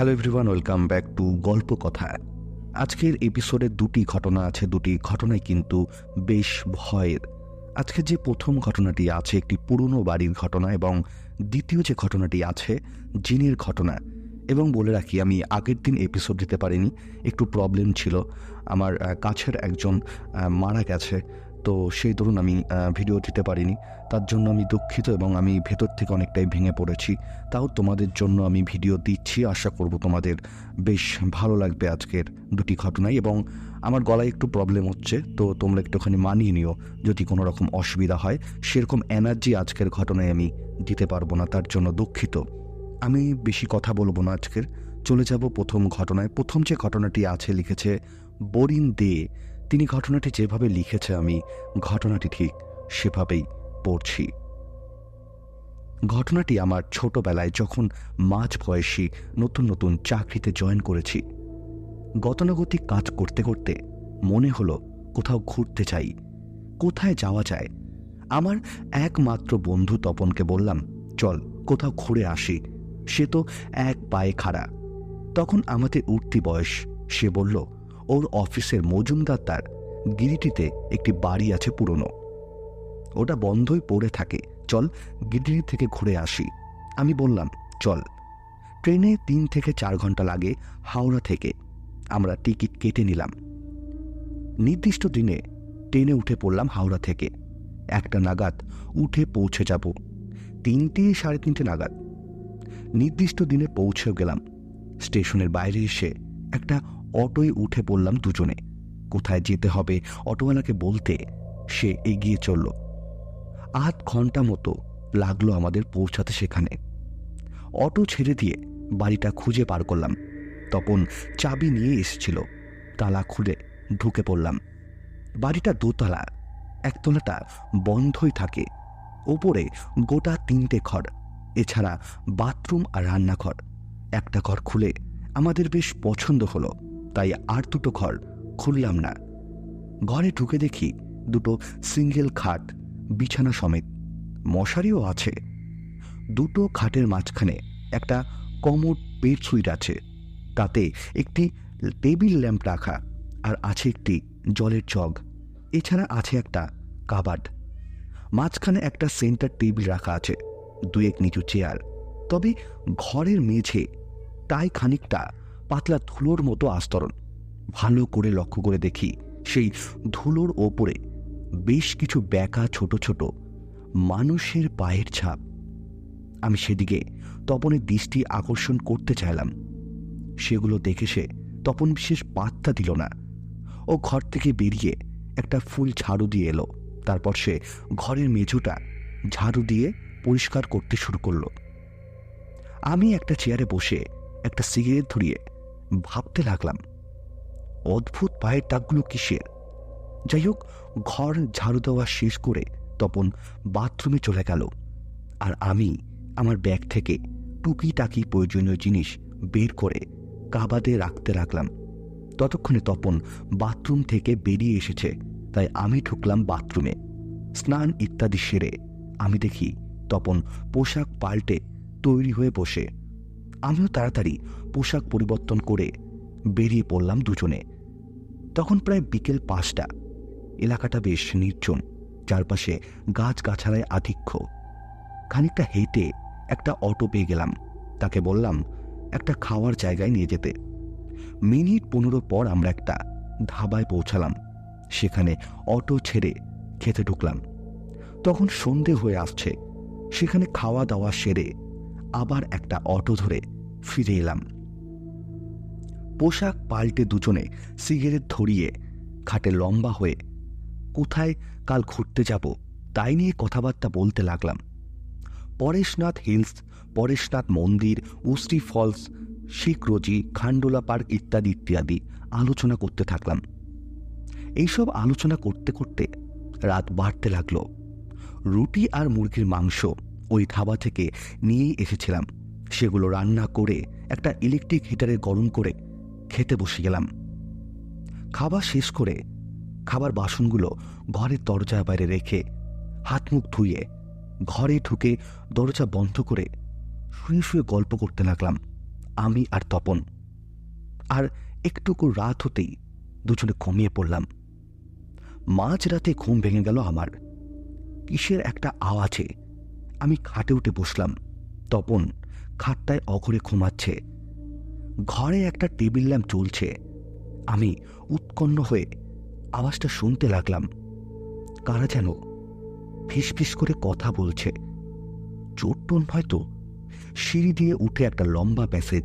Hello everyone welcome back to গল্প কথা। আজকের এপিসোডে দুটি ঘটনা আছে, দুটি ঘটনাই কিন্তু বেশ ভয়ের। আজকে যে প্রথম ঘটনাটি আছে, একটি পুরনো বাড়ির ঘটনা এবং দ্বিতীয় যে ঘটনাটি আছে, জিনের ঘটনা। এবং বলে রাখি, আমি আগের দিন এপিসোড দিতে পারিনি, একটু প্রবলেম ছিল। আমার কাছের একজন মারা গেছে। তো সেই ধরুন আমি ভিডিও দিতে পারিনি। তার জন্য আমি দুঃখিত এবং আমি ভেতর থেকে অনেকটাই ভেঙে পড়েছি। তাও তোমাদের জন্য আমি ভিডিও দিচ্ছি। আশা করব তোমাদের বেশ ভালো লাগবে আজকের দুটি ঘটনাই এবং আমার গলায় একটু প্রবলেম হচ্ছে, তো তোমরা একটুখানি মানিয়ে নিও। যদি কোনো রকম অসুবিধা হয়, সেরকম এনার্জি আজকের ঘটনায় আমি দিতে পারব না, তার জন্য দুঃখিত। আমি বেশি কথা বলব না আজকের। চলে যাব প্রথম ঘটনায়। প্রথম যে ঘটনাটি আছে, লিখেছে, বরিন দে তিনি ঘটনাটি যেভাবে লিখেছে, আমি ঘটনাটি ঠিক সেভাবেই পড়ছি। ঘটনাটি আমার ছোটবেলায় যখন মাঝ বয়সী নতুন নতুন চাকরিতে জয়েন করেছি, গতানুগতিক কাজ করতে করতে মনে হলো কোথাও ঘুরতে চাই, কোথায় যাওয়া যায়। আমার একমাত্র বন্ধু তপনকে বললাম, চল, কোথাও ঘুরে আসি। সে তো এক পায়ে খাড়া। তখন আমাদের উঠতি বয়স, সে বলল ওর অফিসের মজুমদার তার গিরিটিতে একটি বাড়ি আছে পুরনো। ওটা বন্ধই পড়ে থাকে। চল গিরিটি থেকে ঘুরে আসি। আমি বললাম, চল। ট্রেনে তিন থেকে চার ঘণ্টা লাগে হাওড়া থেকে। আমরা টিকিট কেটে নিলাম। নির্দিষ্ট দিনে ট্রেনে উঠে পড়লাম হাওড়া থেকে। একটা নাগাদ উঠে পৌঁছে যাব। তিনটে সাড়ে তিনটে নাগাদ। নির্দিষ্ট দিনে পৌঁছেও গেলাম। স্টেশনের বাইরে এসে একটা অটোয় উঠে পড়লাম দুজনে। কোথায় যেতে হবে, অটোওয়ালাকে বলতে সে এগিয়ে চলল। আধ ঘণ্টা মতো লাগল আমাদের পৌঁছাতে সেখানে। অটো ছেড়ে দিয়ে বাড়িটা খুঁজে পার করলাম। তপন চাবি নিয়ে এসেছিল। তালা খুলে ঢুকে পড়লাম। বাড়িটা দোতলা একতলাটা বন্ধই থাকে। ওপরে গোটা তিনটে ঘর, এছাড়া বাথরুম আর রান্নাঘর। একটা ঘর খুলে আমাদের বেশ পছন্দ হলো। তাই আর দুটো ঘর খুললাম না। ঘরে ঢুকে দেখি দুটো সিঙ্গেল খাট, বিছানা সমেত মশারিও আছে। দুটো খাটের মাঝখানে একটা কমোড বেড সুইট আছে। তাতে একটি টেবিল ল্যাম্প রাখা আর আছে একটি জলের জগ এছাড়া আছে একটা কাবাড। মাঝখানে একটা সেন্টার টেবিল রাখা আছে দুই এক নিচু চেয়ার। তবে ঘরের মেঝে তাই খানিকটা পাতলা ধুলোর মতো আস্তরণ। ভালো করে লক্ষ্য করে দেখি, সেই ধুলোর ওপরে বেশ কিছু ব্যাকা ছোট ছোট মানুষের পায়ের ছাপ। আমি সেদিকে তপনের দৃষ্টি আকর্ষণ করতে চাইলাম। সেগুলো দেখে সে তপন বিশেষ পাত্তা দিল না। ও ঘর থেকে বেরিয়ে একটা ফুল ঝাড়ু দিয়ে এলো। তারপর সে ঘরের মেঝোটা ঝাড়ু দিয়ে পরিষ্কার করতে শুরু করল। আমি একটা চেয়ারে বসে একটা সিগারেট ধরিয়ে ভাবতে লাগলাম, অদ্ভুত পায়ের দাগগুলো কিসের? যাই হোক, ঘর ঝাড়ু দেওয়া শেষ করে তপন বাথরুমে চলে গেল। আর আমি আমার ব্যাগ থেকে টুকিটাকি প্রয়োজনীয় জিনিস বের করে কাবাদে রাখতে রাখলাম ততক্ষণে তপন বাথরুম থেকে বেরিয়ে এসেছে, তাই আমি ঢুকলাম বাথরুমে। স্নান ইত্যাদি সেরে আমি দেখি তপন পোশাক পাল্টে তৈরি হয়ে বসে। আমিও তাড়াতাড়ি পোশাক পরিবর্তন করে বেরিয়ে পড়লাম দুজনে। তখন প্রায় বিকেল পাঁচটা। এলাকাটা বেশ নির্জন, চারপাশে গাছগাছালায় আধিক্য। খানিকটা হেঁটে একটা অটো পেয়ে গেলাম। তাকে বললাম, একটা খাওয়ার জায়গায় নিয়ে যেতে। মিনিট পনেরো পর আমরা একটা ধাবায় পৌঁছালাম। সেখানে অটো ছেড়ে খেতে ঢুকলাম। তখন সন্ধে হয়ে আসছে। সেখানে খাওয়া দাওয়া সেরে আবার একটা অটো ধরে ফিরে এলাম। পোশাক পাল্টে দুজনে সিগারেট ধরিয়ে খাটে লম্বা হয়ে, কোথায় কাল ঘুরতে যাব? তাই নিয়ে কথাবার্তা বলতে লাগলাম। পরেশনাথ হিলস, পরেশনাথ মন্দির উস্টি ফলস শিখরোজি খান্ডোলা পার্ক ইত্যাদি ইত্যাদি আলোচনা করতে থাকলাম। এইসব আলোচনা করতে করতে রাত বাড়তে লাগল। রুটি আর মুরগির মাংস ওই ধাবা থেকে নিয়েই এসেছিলাম। সেগুলো রান্না করে একটা ইলেকট্রিক হিটারে গরম করে খেতে বসে গেলাম। খাবার শেষ করে খাবার বাসনগুলো ঘরের দরজার বাইরে রেখে হাত মুখ ধুয়ে ঘরে ঢুকে দরজা বন্ধ করে শুয়ে শুয়ে গল্প করতে লাগলাম, আমি আর তপন। আর একটুকু রাত হতেই দুজনে ঘুমিয়ে পড়লাম। মাঝ রাতে ঘুম ভেঙে গেল আমার। কিসের একটা আওয়াজে আমি খাটে উঠে বসলাম। তপন খাটটায় অঘরে ঘুমাচ্ছে। ঘরে একটা টেবিল ল্যাম্প চলছে আমি উৎকণ্ঠ হয়ে আওয়াজটা শুনতে লাগলাম। কারা যেন ফিসফিস করে কথা বলছে। চোট টোন হয়তো। সিঁড়ি দিয়ে উঠে একটা লম্বা প্যাসেজ।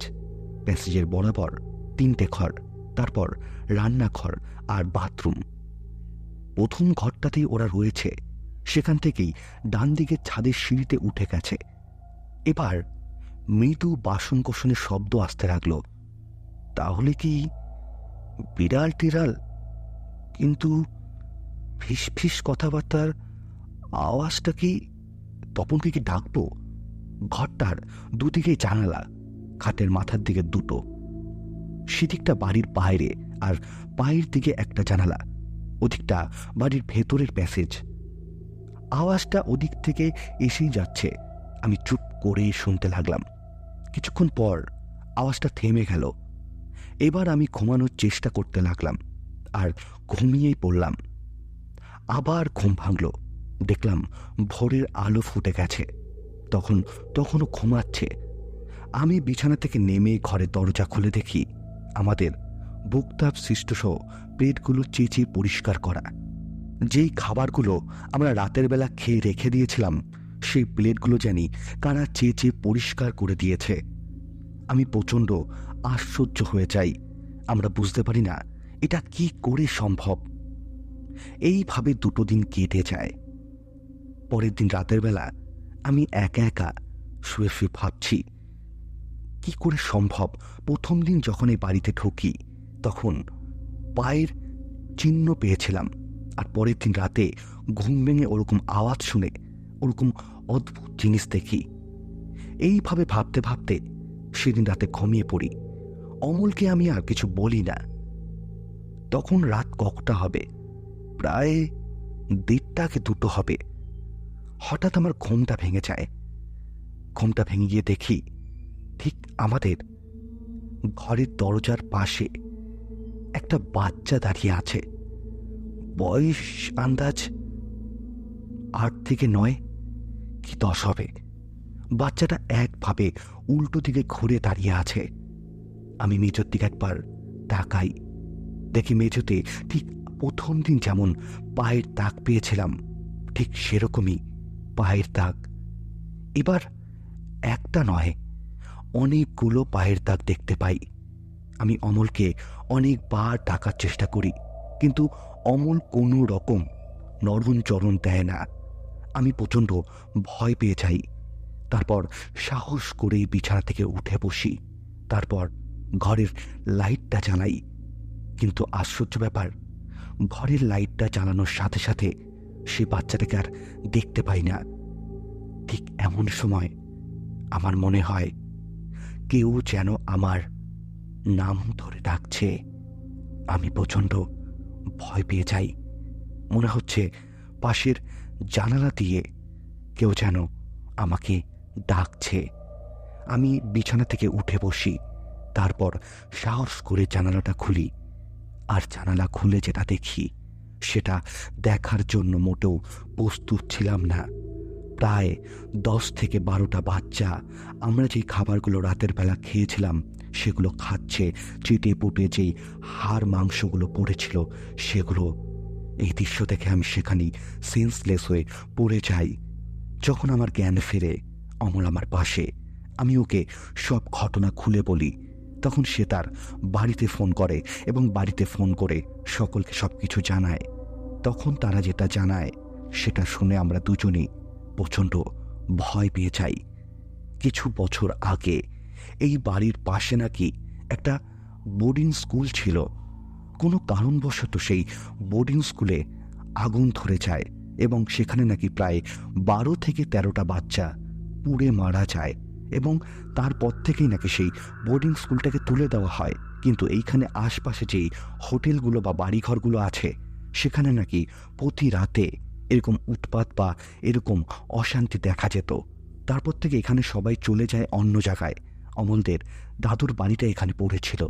প্যাসেজের বরাবর তিনটে ঘর, তারপর রান্নাঘর আর বাথরুম। প্রথম ঘরটাতেই ওরা রয়েছে। সেখান থেকেই ডান দিকের ছাদের সিঁড়িতে উঠে গেছে। এবার মৃদু বাসন কোষণের শব্দ আসতে লাগল। তাহলে কি বিড়াল টিরাল কিন্তু ফিস কথাবার্তার আওয়াজটা কি তপনকে কি ডাকবো ঘরটার দুদিকে জানালা, খাটের মাথার দিকে দুটো। সেদিকটা বাড়ির বাইরে আর পায়ের দিকে একটা জানালা, ওদিকটা বাড়ির ভেতরের প্যাসেজ। আওয়াজটা ওদিক থেকে এসেই যাচ্ছে। আমি চুপ করে শুনতে লাগলাম। কিছুক্ষণ পর আওয়াজটা থেমে গেল। এবার আমি ঘুমানোর চেষ্টা করতে লাগলাম আর ঘুমিয়েই পড়লাম। আবার ঘুম ভাঙল। দেখলাম ভোরের আলো ফুটে গেছে। তখন, তখনও ঘুমাচ্ছে। আমি বিছানা থেকে নেমে ঘরের দরজা খুলে দেখি আমাদের বুকতাপ সৃষ্টসহ পেটগুলো চেঁচিয়ে পরিষ্কার করা। যেই খাবারগুলো আমরা রাতের বেলা খেয়ে রেখে দিয়েছিলাম, সেই প্লেটগুলো জানি কারা চেয়ে চেয়ে পরিষ্কার করে দিয়েছে। আমি প্রচণ্ড আশ্চর্য হয়ে যাই। আমরা বুঝতে পারি না এটা কি করে সম্ভব। এইভাবে দুটো দিন কেটে যায়। পরের দিন রাতের বেলা আমি একা একা শুয়ে শুয়ে ভাবছি, কি করে সম্ভব? প্রথম দিন যখন এই বাড়িতে ঢুকি, তখন পায়ের চিহ্ন পেয়েছিলাম। আর পরের দিন রাতে ঘুম ভেঙে ওরকম আওয়াজ শুনে ওরকম অদ্ভুত জিনিস দেখি। এইভাবে ভাবতে ভাবতে সেদিন রাতে ঘুমিয়ে পড়ি। অমলকে আমি আর কিছু বলি না। তখন রাত ককটা হবে। প্রায় দেড়টা দেড়টাকে দুটো হবে। হঠাৎ আমার ঘুমটা ভেঙে যায়। ঘুমটা ভেঙে গিয়ে দেখি ঠিক আমাদের ঘরের দরজার পাশে একটা বাচ্চা দাঁড়িয়ে আছে। বয়স আন্দাজ আট থেকে নয় কি দশ হবে। বাচ্চাটা একভাবে উল্টো দিকে ঘুরে দাঁড়িয়ে আছে। আমি মেজর দিকে একবার তাকাই। দেখি মেজতে ঠিক প্রথম দিন যেমন পায়ের দাগ পেয়েছিলাম, ঠিক সেরকমই পায়ের দাগ। এবার একটা নয়, অনেকগুলো পায়ের দাগ দেখতে পাই। আমি অমলকে অনেকবার ডাকার চেষ্টা করি, কিন্তু অমল কোনো রকম নরম চরণ দেয় না। আমি প্রচণ্ড ভয় পেয়ে যাই। তারপর সাহস করে বিছানা থেকে উঠে বসি। তারপর ঘরের লাইটটা জ্বালাই। কিন্তু আশ্চর্য ব্যাপার, ঘরের লাইটটা জ্বালানোর সাথে সাথে সে বাচ্চাটাকে আর দেখতে পাই না। ঠিক এমন সময় আমার মনে হয়, কেউ যেন আমার নাম ধরে ডাকছে। আমি প্রচণ্ড ভয় পেয়ে যাই। মনে হচ্ছে পাশের জানালা দিয়ে কেউ যেন আমাকে ডাকছে। আমি বিছানা থেকে উঠে বসি, তারপর সাহস করে জানালাটা খুলি আর জানালা খুলে যেটা দেখি, সেটা দেখার জন্য মোটেও প্রস্তুত ছিলাম না। প্রায় দশ থেকে বারোটা বাচ্চা, আমরা যেই খাবারগুলো রাতের বেলা খেয়েছিলাম সেগুলো খাচ্ছে, চেটে পুটে যেই হাড় মাংসগুলো পড়েছিল, সেগুলো এই দৃশ্য দেখে আমি সেখানেই সেন্সলেস হয়ে পড়ে যাই। যখন আমার জ্ঞান ফেরে, অমল আমার পাশে, আমি ওকে সব ঘটনা খুলে বলি। তখন সে তার বাড়িতে ফোন করে এবং বাড়িতে ফোন করে সকলকে সব কিছু জানায়। তখন তারা যেটা জানায়, সেটা শুনে আমরা দুজনেই প্রচণ্ড ভয় পেয়ে যাই। কিছু বছর আগে এই বাড়ির পাশে নাকি একটা বোর্ডিং স্কুল ছিল। কোনো কারণবশত সেই বোর্ডিং স্কুলে আগুন ধরে যায় এবং সেখানে নাকি প্রায় বারো থেকে তেরোটা বাচ্চা পুড়ে মারা যায় এবং তারপর থেকেই নাকি সেই বোর্ডিং স্কুলটাকে তুলে দেওয়া হয়। কিন্তু এইখানে আশপাশে যেই হোটেলগুলো বা বাড়িঘরগুলো আছে, সেখানে নাকি প্রতি রাতে এরকম উৎপাত বা এরকম অশান্তি দেখা যেত। তারপর থেকে এখানে সবাই চলে যায় অন্য জায়গায়। অমলদের দাদুর বাড়িটা এখানে পড়েছিল।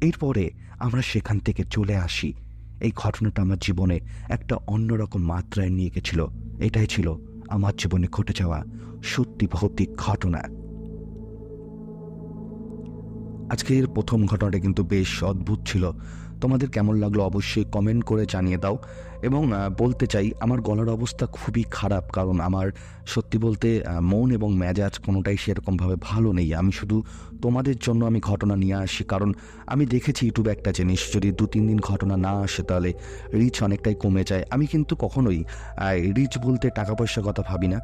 এরপরে আমরা সেখান থেকে চলে আসি। এই ঘটনাটা আমার জীবনে একটা অন্যরকম মাত্রায় নিয়ে গেছিল। এটাই ছিল আমার জীবনে ঘটে যাওয়া সত্যি ভৌতিক ঘটনা। আজকের প্রথম ঘটনাটা কিন্তু বেশ অদ্ভুত ছিল। তোমাদের কেমন লাগল অবশ্যই কমেন্ট করে জানিয়ে দাও এবং বলতে চাই আমার গলার অবস্থা খুবই খারাপ কারণ আমার সত্যি বলতে মন এবং মেজাজ কোনোটাই সেরকমভাবে ভালো নেই। আমি শুধু তোমাদের জন্য আমি ঘটনা নিয়ে আসি কারণ আমি দেখেছি ইউটিউবে একটা জিনিস, যদি দু তিন দিন ঘটনা না আসে তাহলে রিচ অনেকটাই কমে যায়। আমি কিন্তু কখনোই রিচ বলতে টাকা পয়সার কথা ভাবি না।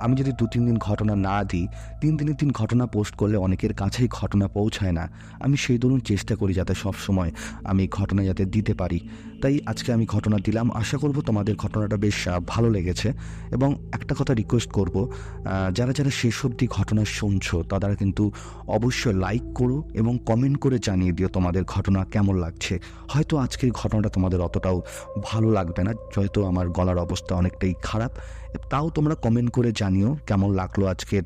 আমি যদি দু তিন দিন ঘটনা না দিই, তিন দিনের দিন ঘটনা পোস্ট করলে অনেকের কাছেই ঘটনা পৌঁছায় না। আমি সেই দরুন চেষ্টা করি যাতে সব সময় আমি ঘটনা যাতে দিতে পারি। তাই আজকে আমি ঘটনা দিলাম। আশা করব তোমাদের ঘটনাটা বেশ ভালো লেগেছে। এবং একটা কথা রিকোয়েস্ট করব যারা যারা শেষ অবধি ঘটনা শুনছো তারা কিন্তু অবশ্যই লাইক করো এবং কমেন্ট করে জানিয়ে দিও তোমাদের ঘটনা কেমন লাগছে। হয়তো আজকের ঘটনাটা তোমাদের অতটাও ভালো লাগবে না, হয়তো আমার গলার অবস্থা অনেকটাই খারাপ। তাও তোমরা কমেন্ট করে জানিও কেমন লাগল আজকের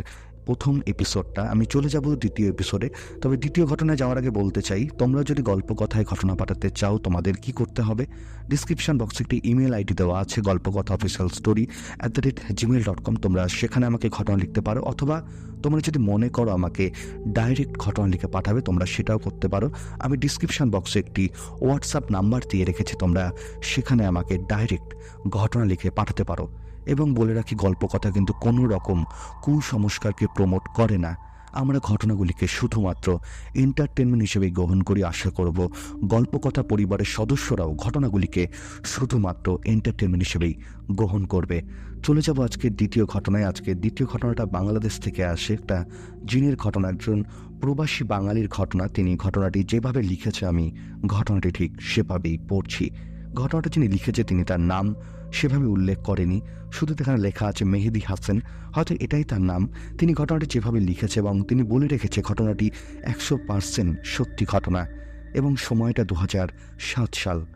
প্রথম এপিসোডটা আমি চলে যাব দ্বিতীয় এপিসোডে তবে দ্বিতীয় ঘটনায় যাওয়ার আগে বলতে চাই, তোমরা যদি গল্প কথায় ঘটনা পাঠাতে চাও, তোমাদের কি করতে হবে? ডিসক্রিপশন বক্সে একটি ইমেল আইডি দেওয়া আছে গল্প কথা official story at the rate gmail dot com তোমরা সেখানে আমাকে ঘটনা লিখতে পারো, অথবা তোমরা যদি মনে করো আমাকে ডাইরেক্ট ঘটনা লিখে পাঠাবে, তোমরা সেটাও করতে পারো। আমি ডিসক্রিপশন বক্সে একটি হোয়াটসঅ্যাপ নাম্বার দিয়ে রেখেছি, তোমরা সেখানে আমাকে ডাইরেক্ট ঘটনা লিখে পাঠাতে পারো। এবং বলে রাখি গল্প কথা কিন্তু কোনো রকম কুসংস্কারকে প্রমোট করে না। আমরা ঘটনাগুলিকে শুধুমাত্র এন্টারটেনমেন্ট হিসেবে গ্রহণ করি, আশা করব গল্পকথা পরিবারের সদস্যরাও ঘটনাগুলিকে শুধুমাত্র এন্টারটেনমেন্ট হিসেবেই গ্রহণ করবে। চলে যাব আজকের দ্বিতীয় ঘটনায়। আজকে দ্বিতীয় ঘটনাটা বাংলাদেশ থেকে আসে একটা জিনের ঘটনা, একজন প্রবাসী বাঙালির ঘটনা। তিনি ঘটনাটি যেভাবে লিখেছে, আমি ঘটনাটি ঠিক সেভাবেই পড়ছি। ঘটনাটা যিনি লিখেছে, তিনি তার নাম সেভাবে উল্লেখ করেনি। শুধু এখানে লেখা আছে, মেহেদি হাসান। হয়তো এটাই তার নাম। তিনি ঘটনাটি যেভাবে লিখেছে এবং তিনি বলে রেখেছে, ঘটনাটি একশো পার্সেন্ট সত্যি ঘটনা। এবং সময়টা দু সাত সাল।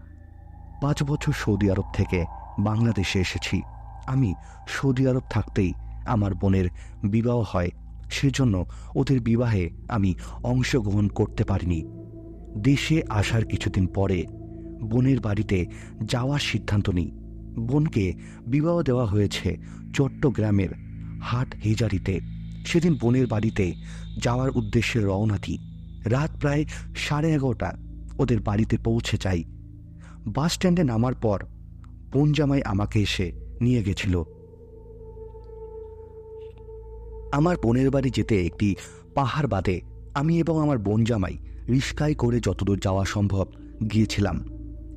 পাঁচ বছর সৌদি আরব থেকে বাংলাদেশে এসেছি। আমি সৌদি আরব থাকতেই আমার বোনের বিবাহ হয়। সেজন্য ওদের বিবাহে আমি অংশগ্রহণ করতে পারিনি। দেশে আসার কিছুদিন পরে বোনের বাড়িতে যাওয়ার সিদ্ধান্ত নিই। বোনকে বিবাহ দেওয়া হয়েছে চট্টগ্রামের হাট হেজারিতে সেদিন বোনের বাড়িতে যাওয়ার উদ্দেশ্যে রওনা দিই। রাত প্রায় সাড়ে এগারোটা। ওদের বাড়িতে পৌঁছে যাই। বাস স্ট্যান্ডে নামার পর বোন জামাই আমাকে এসে নিয়ে গেছিল। আমার বোনের বাড়ি যেতে একটি পাহাড় বাদে আমি এবং আমার বোন জামাই রিস্কায় করে যতদূর যাওয়া সম্ভব গিয়েছিলাম।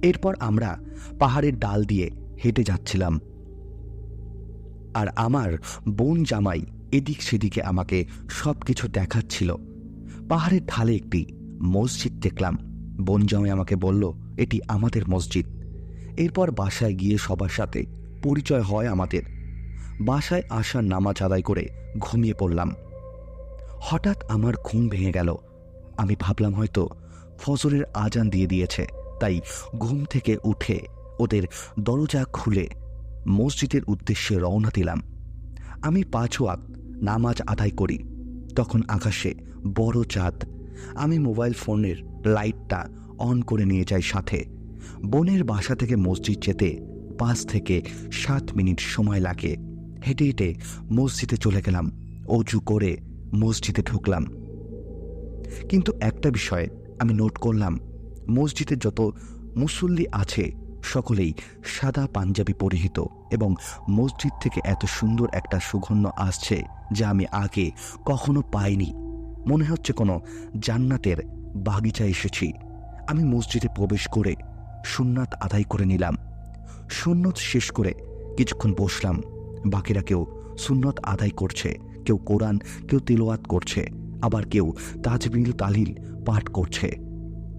এরপর আমরা পাহাড়ের ডাল দিয়ে হেঁটে যাচ্ছিলাম। আর আমার বোন জামাই এদিক সেদিকে আমাকে সব কিছু দেখাচ্ছিল। পাহাড়ের ঢালে একটি মসজিদ দেখলাম। বোন জামাই আমাকে বলল, এটি আমাদের মসজিদ। এরপর বাসায় গিয়ে সবার সাথে পরিচয় হয় আমাদের। বাসায় আসার নামাজ আদায় করে ঘুমিয়ে পড়লাম। হঠাৎ আমার ঘুম ভেঙে গেল। আমি ভাবলাম হয়তো ফজরের আজান দিয়ে দিয়েছে, তাই ঘুম থেকে উঠে ওদের দরজা খুলে মসজিদের উদ্দেশ্যে রওনা দিলাম। আমি পাঁচ ওয়াক্ত নামাজ আদায় করি। তখন আকাশে বড় চাঁদ। আমি মোবাইল ফোনের লাইটটা অন করে নিয়ে যাই সাথে। বোনের বাসা থেকে মসজিদ যেতে পাঁচ থেকে সাত মিনিট সময় লাগে। হেঁটে হেঁটে মসজিদে চলে গেলাম। অজু করে মসজিদে ঢুকলাম। কিন্তু একটা বিষয় আমি নোট করলাম। মসজিদে যত মুসল্লি আছে সকলেই সাদা পাঞ্জাবি পরিহিত এবং মসজিদ থেকে এত সুন্দর একটা সুগন্ধ আসছে যা আমি আগে কখনো পাইনি। মনে হচ্ছে কোনো জান্নাতের বাগিচা এসেছি। আমি মসজিদে প্রবেশ করে সুন্নাত আদায় করে নিলাম। সুন্নত শেষ করে কিছুক্ষণ বসলাম। বাকিরা কেউ সুন্নত আদায় করছে, কেউ কোরআন, কেউ তিলোয়াত করছে, আবার কেউ তাজবিল, তালিল পাঠ করছে।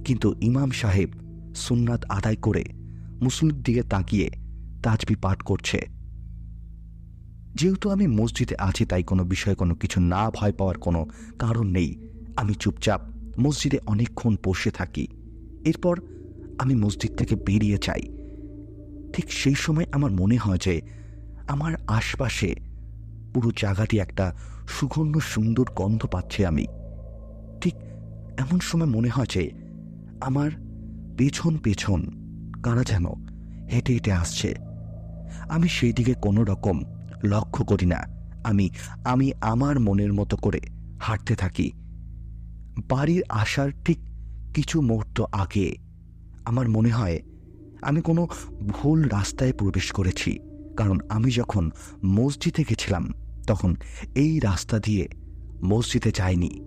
কিন্তু ইমাম সাহেব সুন্নাত আদায় করে মুসলিম দিকে তাকিয়ে তাজবি পাঠ করছে। যেহেতু আমি মসজিদে আছি, তাই কোনো বিষয়ে কোনো কিছু না ভয় পাওয়ার কোনো কারণ নেই। আমি চুপচাপ মসজিদে অনেকক্ষণ বসে থাকি। এরপর আমি মসজিদ থেকে বেরিয়ে যাই। ঠিক সেই সময় আমার মনে হয় যে আমার আশপাশে পুরো জায়গাটি একটা সুগন্ধ সুন্দর গন্ধ পাচ্ছি আমি। ঠিক এমন সময় মনে হয় যে আমার পেছন পেছন কারা যেন হেঁটে হেঁটে আসছে। আমি সেই দিকে কোনো রকম লক্ষ্য করি না। আমি আমি আমার মনের মতো করে হাঁটতে থাকি। বাড়ির আসার ঠিক কিছু মুহূর্ত আগে আমার মনে হয় আমি কোনো ভুল রাস্তায় প্রবেশ করেছি। কারণ আমি যখন মসজিদে গেছিলাম, তখন এই রাস্তা দিয়ে মসজিদে যাইনি।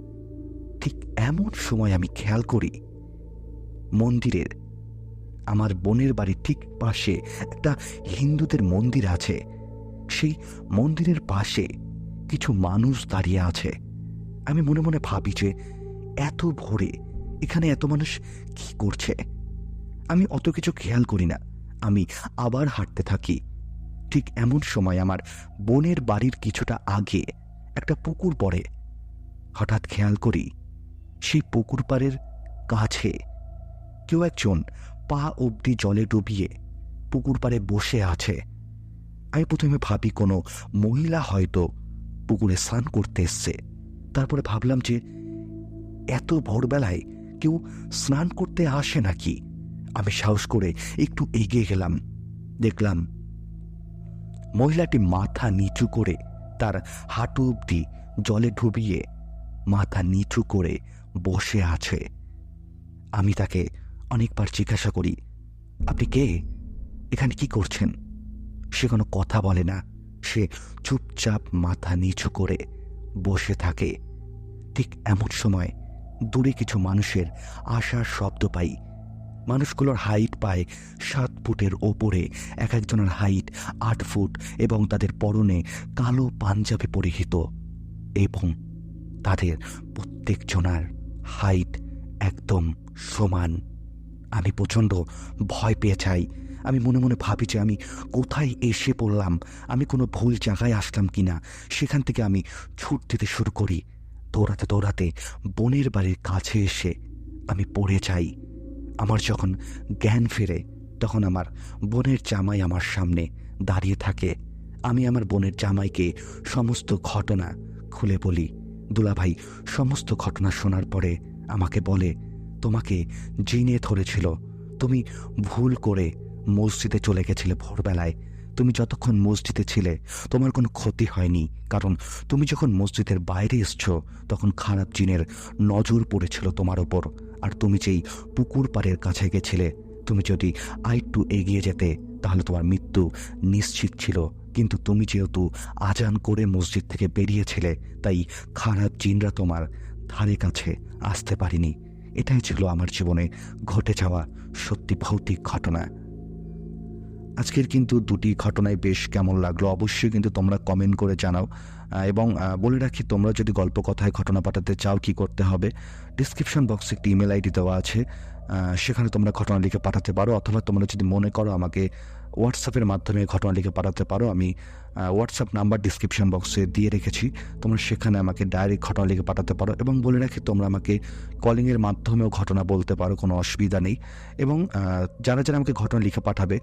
ঠিক এমন সময় আমি খেয়াল করি, মন্দিরের আমার বোনের বাড়ির ঠিক পাশে একটা হিন্দুদের মন্দির আছে। সেই মন্দিরের পাশে কিছু মানুষ দাঁড়িয়ে আছে। আমি মনে মনে ভাবি যে এত ভোরে এখানে এত মানুষ কি করছে? আমি অত কিছু খেয়াল করি না। আমি আবার হাঁটতে থাকি। ঠিক এমন সময় আমার বোনের বাড়ির কিছুটা আগে একটা পুকুর পড়ে। হঠাৎ খেয়াল করি সেই পুকুর পাড়ের কাছে কেউ একজন পা অবধি জলে ডুবিয়ে পুকুর পাড়ে বসে আছে। আমি প্রথমে ভাবি কোনো মহিলা হয়তো পুকুরে স্নান করতে এসছে। তারপরে ভাবলাম যে এত ভোরবেলায় কেউ স্নান করতে আসে নাকি? আমি সাহস করে একটু এগিয়ে গেলাম। দেখলাম মহিলাটি মাথা নিচু করে তার হাঁটু অবধি জলে ডুবিয়ে মাথা নিচু করে বসে আছে। আমি তাকে অনেকবার জিজ্ঞাসা করি, আপনি কে? এখানে কি করছেন? সে কোনো কথা বলে না। সে চুপচাপ মাথা নিচু করে বসে থাকে। ঠিক এমন সময় দূরে কিছু মানুষের আশার শব্দ পাই। মানুষগুলোর হাইট পায় সাত ফুটের ওপরে, এক একজনের হাইট আট ফুট এবং তাদের পরনে কালো পাঞ্জাবি পরিহিত এবং তাদের প্রত্যেকজনার হাইট একদম সমান। আমি প্রচণ্ড ভয় পেয়ে চাই আমি মনে মনে ভাবি যে আমি কোথায় এসে পড়লাম। আমি কোনো ভুল জায়গায় আসলাম কি না সেখান থেকে আমি ছুট দিতে শুরু করি। দৌড়াতে দৌড়াতে বোনের বাড়ির কাছে এসে আমি পড়ে যাই। আমার যখন জ্ঞান ফেরে, তখন আমার বোনের জামাই আমার সামনে দাঁড়িয়ে থাকে। আমি আমার বোনের জামাইকে সমস্ত ঘটনা খুলে বলি। দুলাভাই, সমস্ত ঘটনা শোনার পরে আমাকে বলে তোমাকে জিনে ধরেছিল। তুমি ভুল করে মসজিদে চলে গেছিলে ভোরবেলায়। তুমি যতক্ষণ মসজিদে ছিলে, তোমার কোনো ক্ষতি হয়নি। কারণ তুমি যখন মসজিদের বাইরে এসছো, তখন খারাপ জিনের নজর পড়েছিল তোমার ওপর। আর তুমি যেই পুকুর পাড়ের কাছে গেছিলে, তুমি যদি আরেকটু এগিয়ে যেতে, তাহলে তোমার মৃত্যু নিশ্চিত ছিল। কিন্তু তুমি যেহেতু আজান করে মসজিদ থেকে বেরিয়েছিলে, তাই খারাপ জিনরা তোমার ধারে কাছে আসতে পারিনি। এটাই ছিল আমার জীবনে ঘটে যাওয়া সত্যি ভৌতিক ঘটনা। আজকের কিন্তু দুটি ঘটনায় বেশ কেমন লাগল অবশ্যই কিন্তু তোমরা কমেন্ট করে জানাও। এবং বলে রাখি, তোমরা যদি গল্প কথায় ঘটনা পাঠাতে চাও কি করতে হবে ডিসক্রিপশন বক্সে একটি ইমেল আইডি দেওয়া আছে। সেখানে তোমরা ঘটনা লিখে পাঠাতে পারো, অথবা তোমরা যদি মনে করো আমাকে হোয়াটসঅ্যাপের মাধ্যমে ঘটনা লিখে পাঠাতে পারো। আমি হোয়াটসঅ্যাপ নাম্বার ডিসক্রিপশন বক্সে দিয়ে রেখেছি। তোমরা সেখানে আমাকে ডাইরেক্ট ঘটনা লিখে পাঠাতে পারো এবং বলে রাখি তোমরা আমাকে কলিংয়ের মাধ্যমেও ঘটনা বলতে পারো, কোনো অসুবিধা নেই। এবং যারা যারা আমাকে ঘটনা লিখে পাঠাবে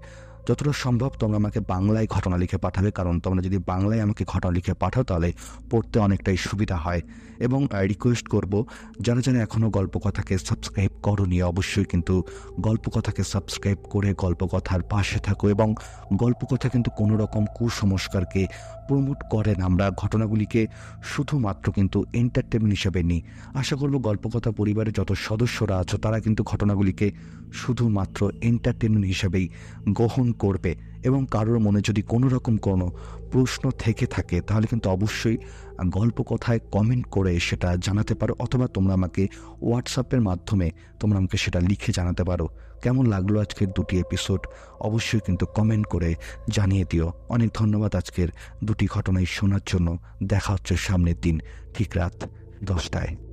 যতটা সম্ভব তোমরা আমাকে বাংলায় ঘটনা লিখে পাঠাবে, কারণ তোমরা যদি বাংলায় আমাকে ঘটনা লিখে পাঠাও তাহলে পড়তে অনেকটাই সুবিধা হয়। এবং রিকোয়েস্ট করব, যারা যারা এখনও গল্পকথাকে সাবস্ক্রাইব করনি, অবশ্যই কিন্তু গল্পকথাকে সাবস্ক্রাইব করে গল্পকথার পাশে থাকো এবং গল্পকথা কিন্তু কোনো রকম কুসংস্কারকে প্রমোট করেন আমরা ঘটনাগুলিকে শুধুমাত্র কিন্তু এন্টারটেনমেন্ট হিসেবে নিই। আশা করব গল্পকথা পরিবারের যত সদস্যরা আছো, তারা কিন্তু ঘটনাগুলিকে শুধুমাত্র এন্টারটেনমেন্ট হিসেবেই গ্রহণ করবে এবং কারোর মনে যদি কোনো রকম কোনো প্রশ্ন থেকে থাকে, তাহলে কিন্তু অবশ্যই গল্প কথায় কমেন্ট করে সেটা জানাতে পারো অথবা তোমরা আমাকে হোয়াটসঅ্যাপের মাধ্যমে তোমরা আমাকে সেটা লিখে জানাতে পারো। কেমন লাগল আজকের দুটি এপিসোড অবশ্যই কিন্তু কমেন্ট করে জানিয়ে দিও। অনেক ধন্যবাদ আজকের দুটি ঘটনায় শোনার জন্য। দেখা হচ্ছে সামনের দিন। ঠিক রাত দশটায়।